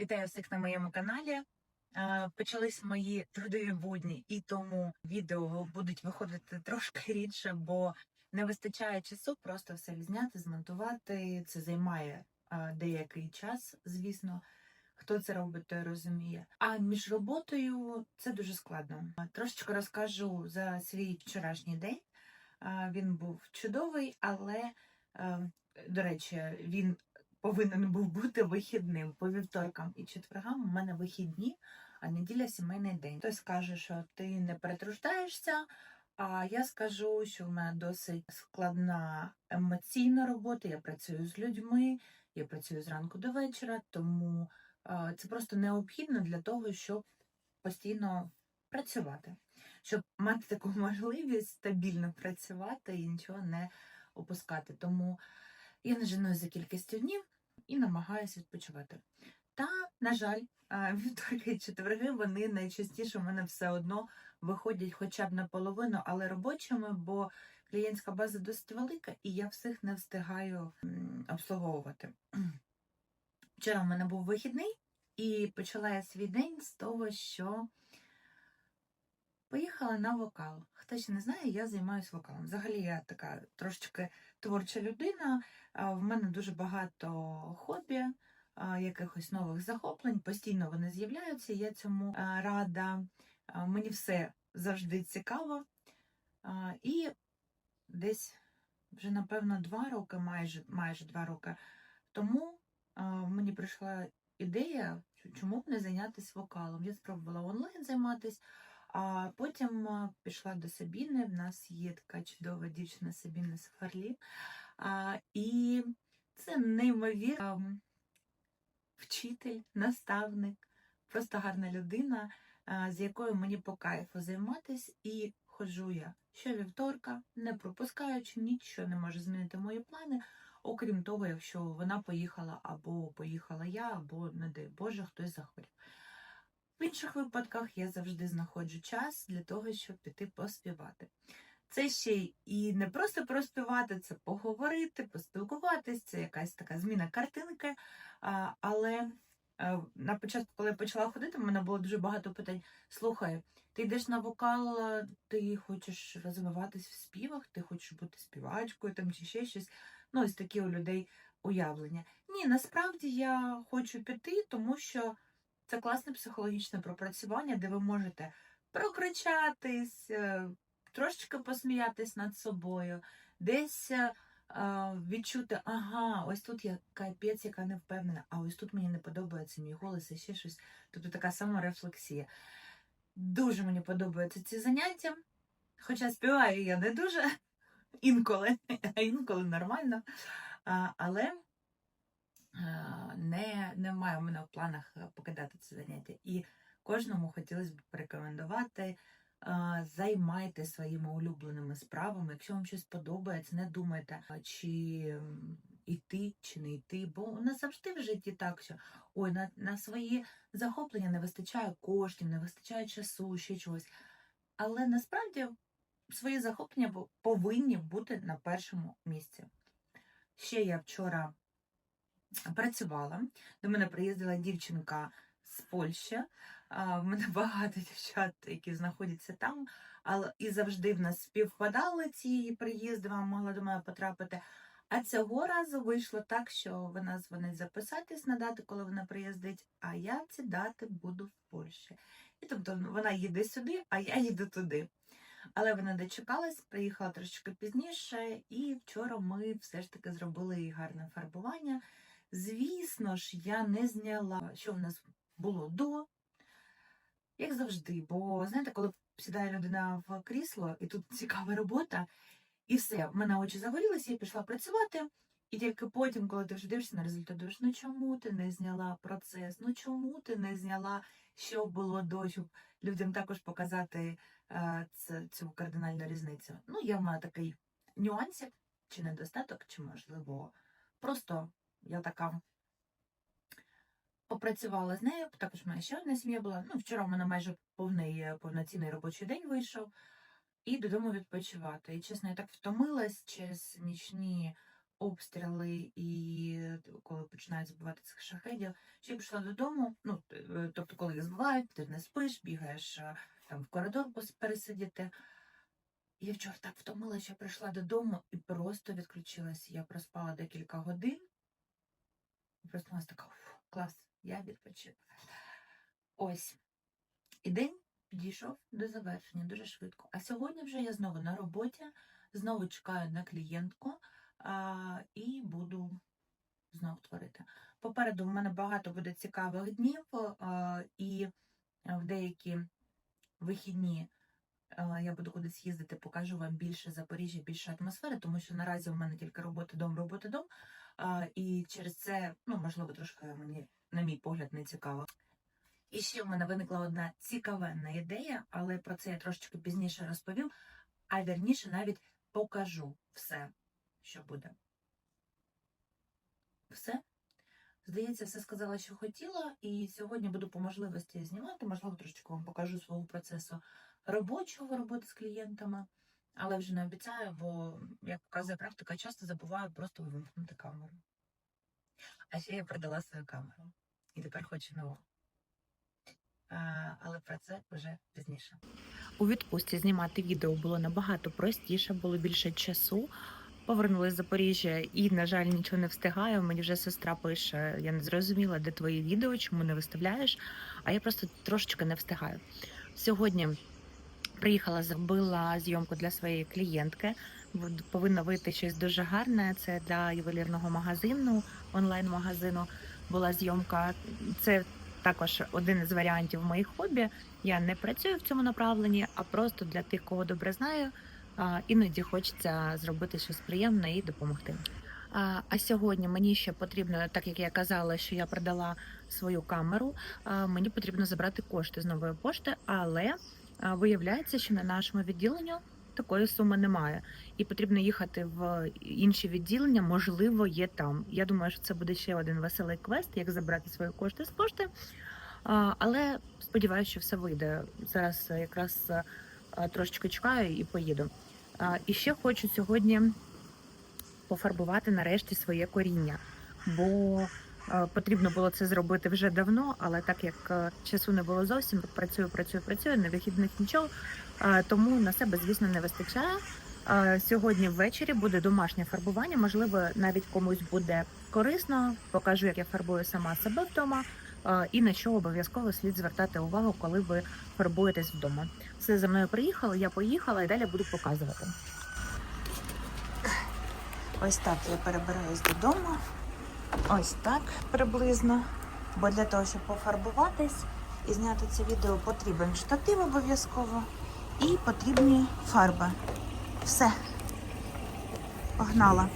Вітаю всіх на моєму каналі. Почались мої трудові будні, і тому відео будуть виходити трошки рідше, бо не вистачає часу просто все зняти, змонтувати. Це займає деякий час, звісно. Хто це робить, той розуміє. А між роботою це дуже складно. Трошечки розкажу за свій вчорашній день. Він був чудовий, але, до речі, він повинен був бути вихідним. По вівторкам і четвергам у мене вихідні, а неділя сімейний день. Хтось скаже, що ти не перетруждаєшся. А я скажу, що в мене досить складна емоційна робота. Я працюю з людьми, я працюю зранку до вечора, тому е, це просто необхідно для того, щоб постійно працювати, щоб мати таку можливість стабільно працювати і нічого не опускати. Тому я не женусь за кількістю днів і намагаюся відпочивати. Та, на жаль, вівторки і четверги вони найчастіше в мене все одно виходять хоча б наполовину, але робочими, бо клієнтська база досить велика, і я всіх не встигаю обслуговувати. Вчора в мене був вихідний, і почала я свій день з того, що поїхала на вокал. Хто ще не знає, я займаюся вокалом. Взагалі я така трошечки творча людина. В мене дуже багато хобі, якихось нових захоплень. Постійно вони з'являються. Я цьому рада. Мені все завжди цікаво. І десь вже, напевно, два роки, майже, майже два роки тому мені прийшла ідея, чому б не зайнятися вокалом. Я спробувала онлайн займатися. А потім пішла до Сабіни. В нас є така чудова дівчина Сабіна Сафарлі. А, і це неймовірно вчитель, наставник, просто гарна людина, з якою мені по кайфу займатися. І ходжу я щовівторка, не пропускаючи, нічого не може змінити мої плани. Окрім того, якщо вона поїхала або поїхала я, або, не дай Боже, хтось захворів. В інших випадках я завжди знаходжу час для того, щоб піти поспівати. Це ще і не просто проспівати, це поговорити, поспілкуватись, це якась така зміна картинки. Але е, на початку, коли я почала ходити, в мене було дуже багато питань. Слухай, ти йдеш на вокал, ти хочеш розвиватись в співах, ти хочеш бути співачкою там чи ще щось. Ну, ось такі у людей уявлення. Ні, насправді я хочу піти, тому що це класне психологічне пропрацювання, де ви можете прокричатись, е, трошечки посміятись над собою, десь е, відчути, ага, ось тут я капець, яка не впевнена, а ось тут мені не подобається мій голос і ще щось. Тобто така саморефлексія. Дуже мені подобаються ці заняття. Хоча співаю я не дуже інколи, а інколи нормально. Але е, не, немає в мене в планах е, покидати це заняття. І кожному хотілося б порекомендувати. Займайте своїми улюбленими справами. Якщо вам щось подобається, не думайте, чи м, іти, чи не йти. Бо у нас завжди в житті так, що ой, на, на свої захоплення не вистачає коштів, не вистачає часу, ще чогось. Але насправді свої захоплення повинні бути на першому місці. Ще я вчора працювала. До мене приїздила дівчинка з Польщі. В мене багато дівчат, які знаходяться там, але і завжди в нас співпадали ці приїзди, вона могла до мене потрапити. А цього разу вийшло так, що вона дзвонить записатись на дати, коли вона приїздить, а я ці дати буду в Польщі. І тобто вона їде сюди, а я їду туди. Але вона дочекалась, приїхала трошки пізніше, і вчора ми все ж таки зробили їй гарне фарбування. Звісно ж, я не зняла, що в нас було до, як завжди. Бо знаєте, коли сідає людина в крісло, і тут цікава робота, і все, в мене очі загорілися, я пішла працювати. І тільки потім, коли ти вже дивишся на результат, думаєш, ну чому ти не зняла процес? Ну чому ти не зняла, що було до, щоб людям також показати е, цю кардинальну різницю? Ну, є в мене такий нюансик, чи недостаток, чи можливо, просто я така попрацювала з нею, також в ще одна сім'я була. Ну, вчора в мене майже повний е, повноцінний робочий день вийшов, і додому відпочивати. І чесно, я так втомилась через нічні обстріли, і коли починають збивати цих шахедів. Ще я пішла додому. Ну, е, тобто, коли їх збивають, ти не спиш, бігаєш е, там в коридор пересидіти. Я вчора так втомила, що прийшла додому і просто відключилася. Я проспала декілька годин. І проснулася така, «Фу, клас, я відпочила. Ось. І день підійшов до завершення дуже швидко. А сьогодні вже я знову на роботі, знову чекаю на клієнтку а, і буду знову творити. Попереду в мене багато буде цікавих днів, а, і в деякі вихідні я буду кудись їздити, покажу вам більше Запоріжжя, більше атмосфери, тому що наразі в мене тільки робота, дом, робота, дом. І через це, ну, можливо, трошки мені, на мій погляд, не цікаво. І ще в мене виникла одна цікавенна ідея, але про це я трошечки пізніше розповім, а вірніше навіть покажу все, що буде. Все. Здається, все сказала, що хотіла, і сьогодні буду по можливості знімати, можливо, трошечки вам покажу свого процесу робочого роботи з клієнтами, але вже не обіцяю, бо, як показує практика, часто забуваю просто вимкнути камеру. А ще я продала свою камеру. І тепер хочу нову. Але про це вже пізніше. У відпустці знімати відео було набагато простіше, було більше часу. Повернулася з Запоріжжя і, на жаль, нічого не встигаю. Мені вже сестра пише: я не зрозуміла, де твої відео, чому не виставляєш. А я просто трошечки не встигаю. Сьогодні приїхала, зробила зйомку для своєї клієнтки. Повинно вийти щось дуже гарне. Це для ювелірного магазину, онлайн-магазину. Була зйомка. Це також один із варіантів моїх хобі. Я не працюю в цьому направленні, а просто для тих, кого добре знаю. Іноді хочеться зробити щось приємне і допомогти. А, сьогодні мені ще потрібно, так як я казала, що я продала свою камеру, мені потрібно забрати кошти з нової пошти, але виявляється, що на нашому відділенні такої суми немає, і потрібно їхати в інші відділення. Можливо, є там. Я думаю, що це буде ще один веселий квест, як забрати свої кошти з пошти. Але сподіваюся, що все вийде. Зараз якраз е, трошечки чекаю і поїду. І ще хочу сьогодні пофарбувати нарешті своє коріння, бо потрібно було це зробити вже давно, але так як е, часу не було зовсім, працюю, працюю, працюю, на вихідних нічого, е, тому на себе, звісно, не вистачає. Е, Сьогодні ввечері буде домашнє фарбування. Можливо, навіть комусь буде корисно. Покажу, як я фарбую сама себе вдома, е, і на що обов'язково слід звертати увагу, коли ви фарбуєтесь вдома. Все за мною приїхало, я поїхала і далі буду показувати. Ось так я перебираюсь додому. Ось так приблизно. Бо для того, щоб пофарбуватись і зняти це відео, потрібен штатив обов'язково і потрібні фарби. Все. Погнала.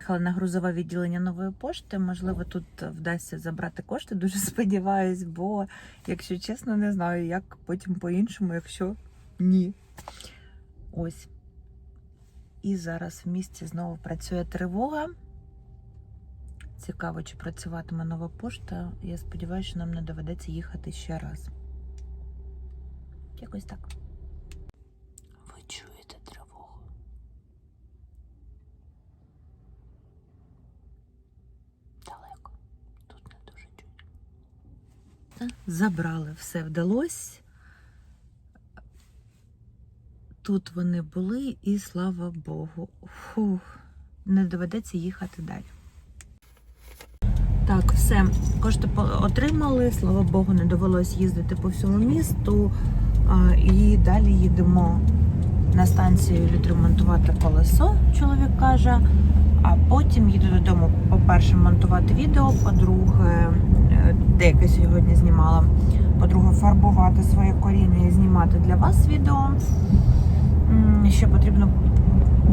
Їхала на грузове відділення нової пошти. Можливо, тут вдасться забрати кошти. Дуже сподіваюсь, бо, якщо чесно, не знаю, як потім по-іншому, якщо ні. Ось. І зараз в місті знову працює тривога. Цікаво, чи працюватиме нова пошта. Я сподіваюся, що нам не доведеться їхати ще раз. Якось так. Ви чуєте тривогу? Далеко. Тут не дуже чуть. Забрали, все вдалося. Тут вони були, і слава Богу. Фух, не доведеться їхати далі. Так, все, кошти отримали, слава Богу, не довелось їздити по всьому місту. І далі їдемо на станцію відремонтувати колесо, чоловік каже. А потім їду додому, по-перше, монтувати відео, по-друге, деяке сьогодні знімала. По-друге, фарбувати своє коріння і знімати для вас відео. Ще потрібно,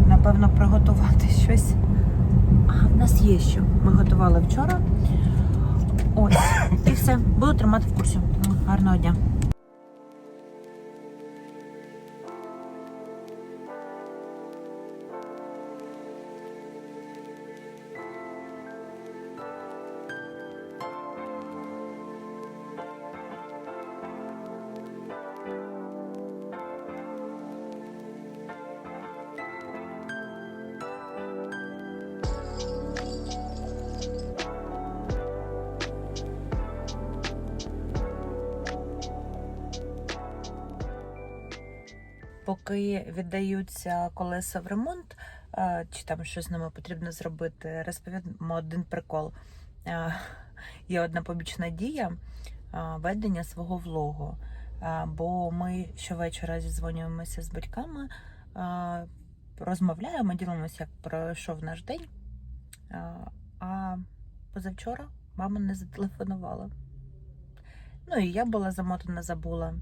напевно, приготувати щось. А, в нас є що. Ми готували вчора. Ось. І все. Буду тримати в курсі. Гарного дня. Поки віддаються колеса в ремонт, е, чи там щось з ними потрібно зробити, розповідаємо один прикол. Е, Є одна побічна дія е, ведення свого влогу. Бо ми щовечора зізвонюємося з батьками, розмовляємо, ділимося, як пройшов наш день. А позавчора мама не зателефонувала. Ну і я була замотана, забула.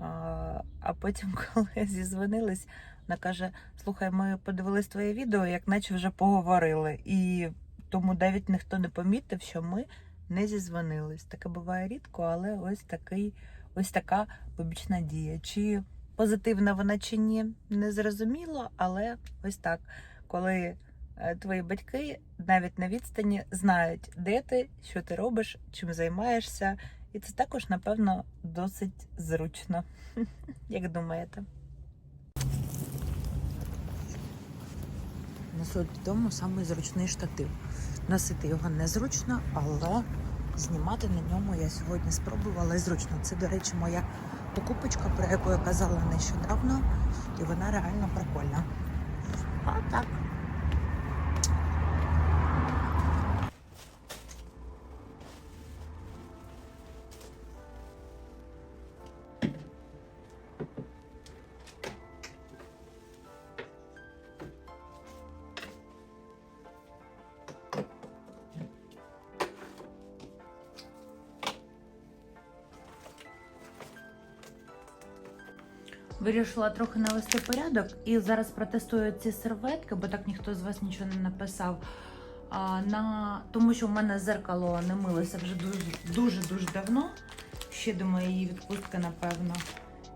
А, потім, коли зізвонились, вона каже: Слухай, ми подивились твоє відео, як наче вже поговорили. І тому навіть ніхто не помітив, що ми не зізвонились. Таке буває рідко, але ось такий, ось така побічна дія. Чи позитивна вона чи ні, не зрозуміло, але ось так, коли е, твої батьки навіть на відстані знають, де ти, що ти робиш, чим займаєшся. І це також, напевно, досить зручно. Як думаєте? Несу додому самий зручний штатив. Носити його незручно, але знімати на ньому я сьогодні спробувала зручно. Це, до речі, моя покупочка, про яку я казала нещодавно, і вона реально прикольна. А так. Вирішила трохи навести порядок і зараз протестую ці серветки, бо так ніхто з вас нічого не написав. А, на... Тому що в мене зеркало не милося вже дуже дуже давно. Ще до моєї відпустки, напевно.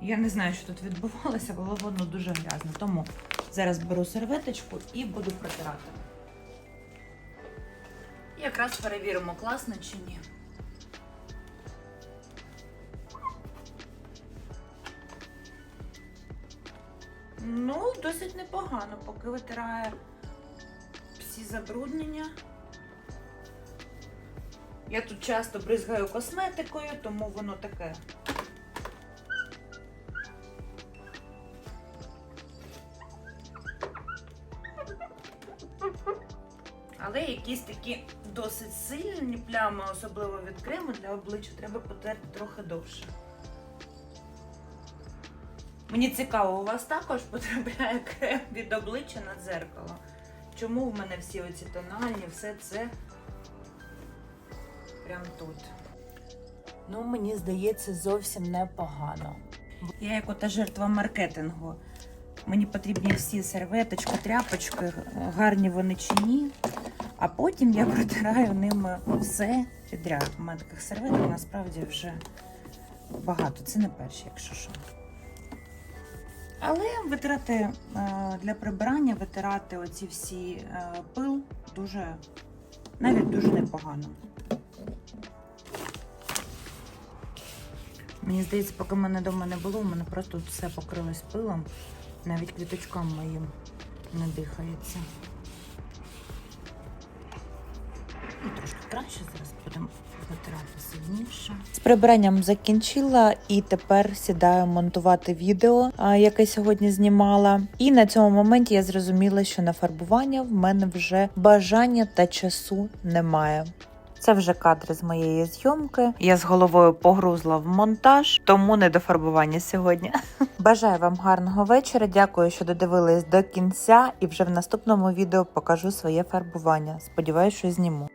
Я не знаю, що тут відбувалося, було воно дуже грязно. Тому зараз беру серветочку і буду протирати. Якраз перевіримо, класно чи ні. Ну, досить непогано, поки витирає всі забруднення. Я тут часто бризгаю косметикою, тому воно таке. Але якісь такі досить сильні плями, особливо від крему для обличчя, треба потерти трохи довше. Мені цікаво, у вас також потрапляє крем від обличчя на дзеркало. Чому в мене всі оці тональні, все це прям тут. Ну, мені здається, зовсім непогано. Я як ота жертва маркетингу. Мені потрібні всі серветочки, тряпочки, гарні вони чи ні. А потім я протираю ними все підряд. У мене таких серветок насправді вже багато. Це не перші, якщо що. Але витирати е, для прибирання, витирати оці всі е, пил дуже, навіть дуже непогано. Мені здається, поки мене вдома не було, у мене просто все покрилось пилом, навіть квіточкам моїм не дихається. І трошки краще зараз будемо витирати сильніше. З прибиранням закінчила і тепер сідаю монтувати відео, яке сьогодні знімала. І на цьому моменті я зрозуміла, що на фарбування в мене вже бажання та часу немає. Це вже кадри з моєї зйомки. Я з головою погрузла в монтаж, тому не до фарбування сьогодні. Бажаю вам гарного вечора. Дякую, що додивились до кінця, і вже в наступному відео покажу своє фарбування. Сподіваюсь, що зніму.